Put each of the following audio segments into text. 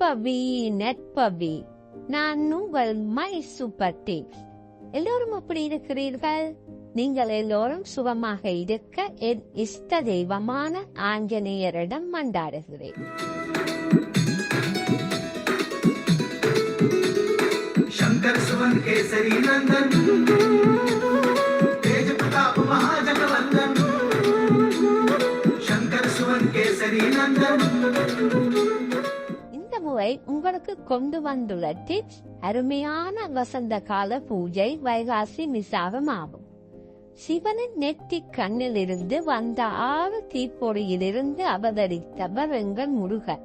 நற்பவி நற்பவி நான் உங்கள் மைசு பத்தி எல்லோரும் எப்படி இருக்கிறீர்கள்? நீங்கள் எல்லோரும் சுகமாக இருக்க என் இஷ்ட தெய்வமான ஆஞ்சநேயரிடம் மண்டாடுகிறேன் சங்கர் சுவன் கேசரி நந்தன் இந்த உங்களுக்கு கொண்டு வந்துள்ள டிப்ஸ் அருமையான வசந்த கால பூஜை வைகாசி மிசாகம் ஆகும். சிவனின் நெற்றி கண்ணிலிருந்து வந்த ஆறு தீப்பொறியிலிருந்து அவதரித்தவர் எங்கள் முருகன்.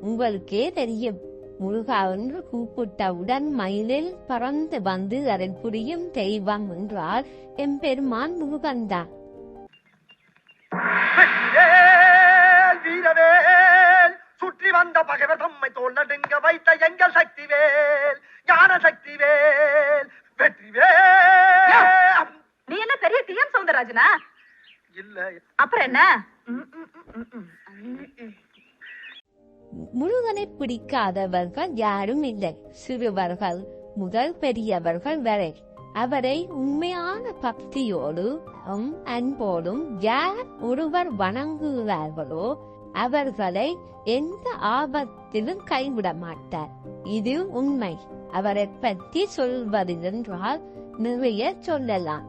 உங்களுக்கே தெரியும் முருகா என்று கூப்பிட்டவுடன் மயிலில் பறந்து வந்து அருள் புரியும் தெய்வம் என்றால் எம்பெருமான் முருகன்தான். பகைவர் தம்மை தோல் நடுங்க வைத்த எங்கள் சக்திவேல் ஞான சக்திவேல் வெற்றிவேல் நீ என்ன பெரிய டிஎம் சவுந்தரராஜனா? இல்ல. அப்புறம் என்ன. முருகனை பிடிக்காதவர்கள் யாரும் இல்லை. சிறுவர்கள் முதல் பெரியவர்கள் வரை. அவரை உண்மையான பக்தியோடும் அன்போடும் யார் ஒருவர் வணங்குகிறார்களோ அவர்களை எந்த ஆபத்திலும் கைவிட மாட்டார் இது உண்மை. அவரை பற்றி சொல்வதென்றால் நிறைய சொல்லலாம்.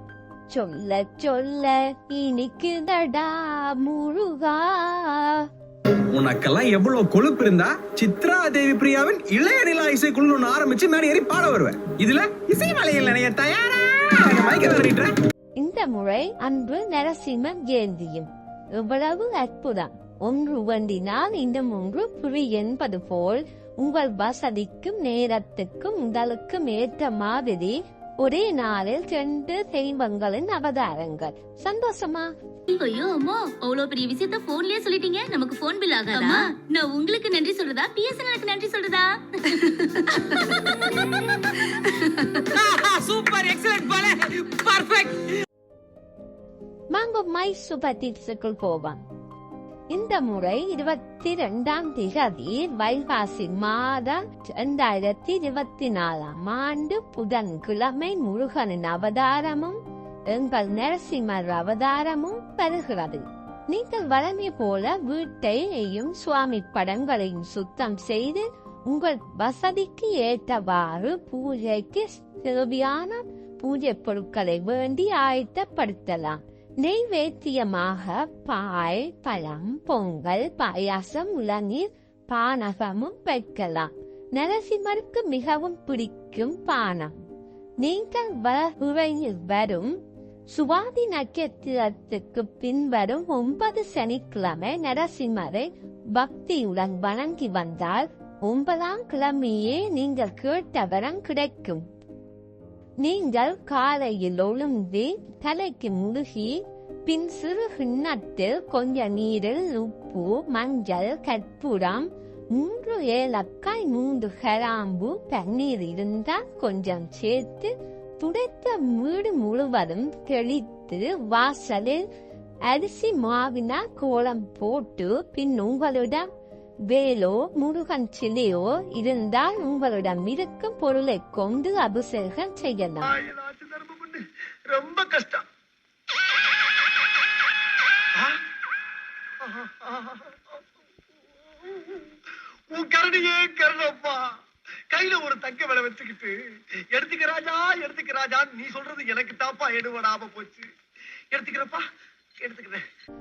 சொல்ல சொல்ல இனிக்குதடா முருகா. உனக்கெல்லாம் எவ்வளவு கொழுப்பு இருந்தா சித்ரா தேவி பிரியாவின் இளைய நிலா இசைக்குழு ஒண்ணு ஆரம்பிச்சு மேலே ஏறி பாட வருவேன். இதுல இசை மலையில் நினைய தயாரா? இந்த முறை அன்று நரசிம்மன் ஜெயந்தியும் எவ்வளவு அற்புதம். ஒன்று வேண்டினால் இன்னும் ஒன்று புரி என்பது போல் உங்கள் வசதிக்கும் நேரத்துக்கும் உங்களுக்கும் ஏற்ற மாதிரி ஒரே நாளில் ரெண்டு தெய்வங்களின் அவதாரங்கள். சந்தோஷமா? ஐயோ அம்மா அவ்வளவு பெரிய விஷயத்த போன்லயே சொல்லிட்டீங்க. நமக்கு போன் பில் ஆகாதா? நான் உங்களுக்கு நன்றி சொல்றதா? பிஎஸ்என்எலுக்கு நன்றி சொல்றதா? சூப்பர் எக்ஸலன்ட் போல. பர்ஃபெக்ட் மாங்கோ மை சூப்பர் டிப்ஸுக்குள் போவான் இந்த முறை இருபத்தி ரெண்டாம் திகதி வைகாசி மாதம் இரண்டாயிரத்தி இருபத்தி நாலாம் ஆண்டு புதன்கிழமை முருகனின் அவதாரமும் எங்கள் நரசிம்மர் அவதாரமும் பெறுகிறது நீங்கள் வழமை போல வீட்டையும் சுவாமி படங்களையும் சுத்தம் செய்து உங்கள் வசதிக்கு ஏற்றவாறு பூஜைக்கு தேவையான பூஜை பொருட்களை வேண்டி ஆயத்தப்படுத்தலாம். நெய்வேத்தியமாக பால் பழம் பொங்கல் பாயாசம் உளநீர் பானகமும் வைக்கலாம். நரசிம்மருக்கு மிகவும் பிடிக்கும் பானம். நீங்கள் உரையில் வரும் சுவாதி நட்சத்திரத்துக்கு பின்வரும் ஒன்பது சனிக்கிழமை நரசிம்மரை பக்தியுடன் வணங்கி வந்தால் ஒன்பதாம் கிழமையே நீங்கள் கேட்ட வரம் கிடைக்கும். நீங்கள் காலையில் ஒழுந்து தலைக்கு முழுகி பின் சிறு கிண்ணத்தில் கொஞ்ச நீரில் உப்பு மஞ்சள் கற்பூரம் மூன்று ஏலக்காய் மூன்று கிராம்பு பன்னீர் இருந்தால் கொஞ்சம் சேர்த்து துடைத்த வீடு முழுவதும் தெளித்து வாசலில் அரிசி மாவினா கோலம் போட்டு பின் உங்களுடன் வேலோ முருகன் சிலையோ இருந்தால் உங்களிடம் இருக்கும் பொருளை கொண்டு அபிஷேகம் செய்யலாம். ரொம்ப கஷ்டம் உன் கரடியே கருணப்பா. கையில ஒரு தங்க விலை வச்சுக்கிட்டு எடுத்துக்க ராஜா எடுத்துக்க ராஜா நீ சொல்றது எனக்கு தாப்பா எடுபடாம போச்சு. எடுத்துக்கிறப்பா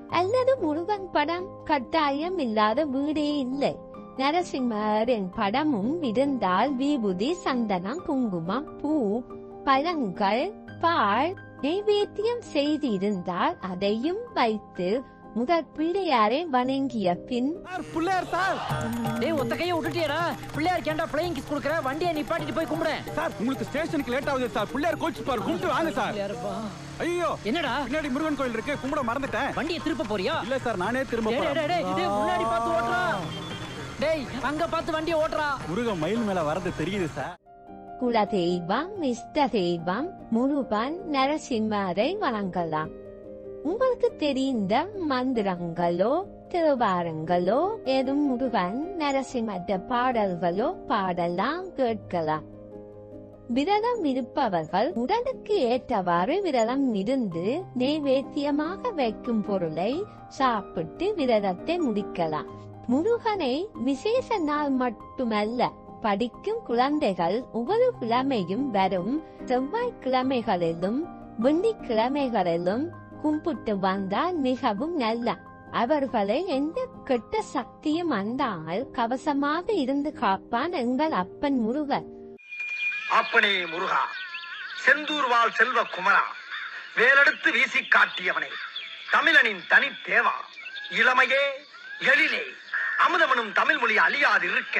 அல்லது முருகன் படம் கட்டாயம் இல்லாத வீடே இல்லை. நரசிம்மரின் படமும் இருந்தால் விபூதி சந்தனம் குங்குமம் பூ பழங்கள் பால் நைவேத்தியம் செய்து இருந்தால் அதையும் வைத்து முதல் பிள்ளையாரை வணங்கிய பின் பிள்ளையார் சார்? டேய் ஒத்த கையை விட்டுட்டியடா. பிள்ளையார் கேண்டா பிளேயிங் கிஸ் கொடுக்குற வண்டியை நிப்பாட்டிட்டு போய் கும்பிடுறேன் சார் உங்களுக்கு ஸ்டேஷனுக்கு லேட் ஆகுது சார். பிள்ளையார் கோச்சு பாரு கும்பிட்டு வாங்க சார். ஐயோ என்னடா? பின்னாடி முருகன் கோயில் இருக்கு. கும்பிட மறந்துட்டேன். வண்டியை திருப்ப போறியா? இல்ல சார் நானே திரும்ப போறேன். டேய், டேய், முன்னாடி பார்த்து ஓட்டுறா. டேய் அங்க பார்த்து வண்டியை ஓட்டுறா. முருகன் மயில் மேல வரது தெரியுது சார். குல தெய்வம் இஷ்ட தெய்வம் முருகன் நரசிம்மரை வணங்கலாம். உங்களுக்கு தெரிந்த மந்திரங்களோ திருவாரங்களோ ஏதும் முருகன் நரசிம்மத்த பாடல்களோ பாடலாம் கேட்கலாம். விரதம் இருப்பவர்கள் உடலுக்கு ஏற்றவாறு விரதம் இருந்து நெய்வேத்தியமாக வைக்கும் பொருளை சாப்பிட்டு விரதத்தை முடிக்கலாம். முருகனை விசேஷ நாள் மட்டுமல்ல படிக்கும் குழந்தைகள் ஒவ்வொரு கிழமையும் வரும். செவ்வாய்க்கிழமைகளிலும் வெள்ளிக்கிழமைகளிலும் கும்பிட்டு வந்தால் மிகவும் நல்ல. அவர்களை எந்த கெட்ட சக்தியும் வந்தால் கவசமாக இருந்து காப்பான் எங்கள் அப்பன் முருகன் அப்பனே முருகா செந்தூர் வாழ் செல்வ குமரா வேலெடுத்து வீசி காட்டியவனே தமிழனின் தனி தேவா இளமையே எழிலே அமுதமனும் தமிழ் மொழி அழியாது இருக்க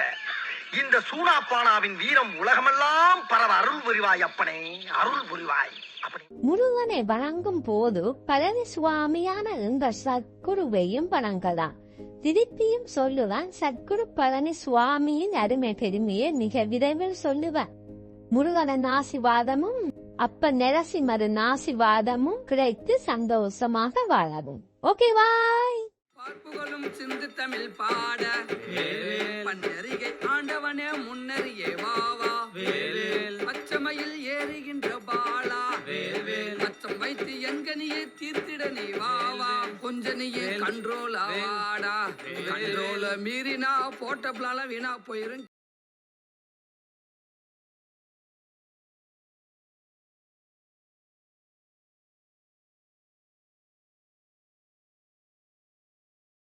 இந்த சூனாப்பானாவின் வீரம் உலகமெல்லாம் பரவ அருள் புரிவாய் அப்பனே அருள் புரிவாய் முருகனை வணங்கும் போது பழனி சுவாமியான இந்த சத்குருவையும் வணங்கலாம். திருப்பியும் சொல்லுவான் சத்குரு பழனி சுவாமியின் அருமை பெருமையை மிக விரைவில் சொல்லுவான் முருகன நாசிவாதமும் அப்ப நரசிம்மரின் நாசிவாதமும் கிடைத்து சந்தோஷமாக வாழவும். ஓகே பார்ப்புகளும் சிந்து தமிழ் பாட. பன்னறிகை ஆண்டவனே முன்னறியே வாவா பச்சமையில் ஏறுகின்ற பாலா. மச்சம் வைத்து எங்கனியே தீர்த்திட நீ வாவா கொஞ்சனியே கண்ட்ரோல் ஆவாடா கண்ட்ரோல மீறினா போட்ட பிளால வீணா போயிரும்.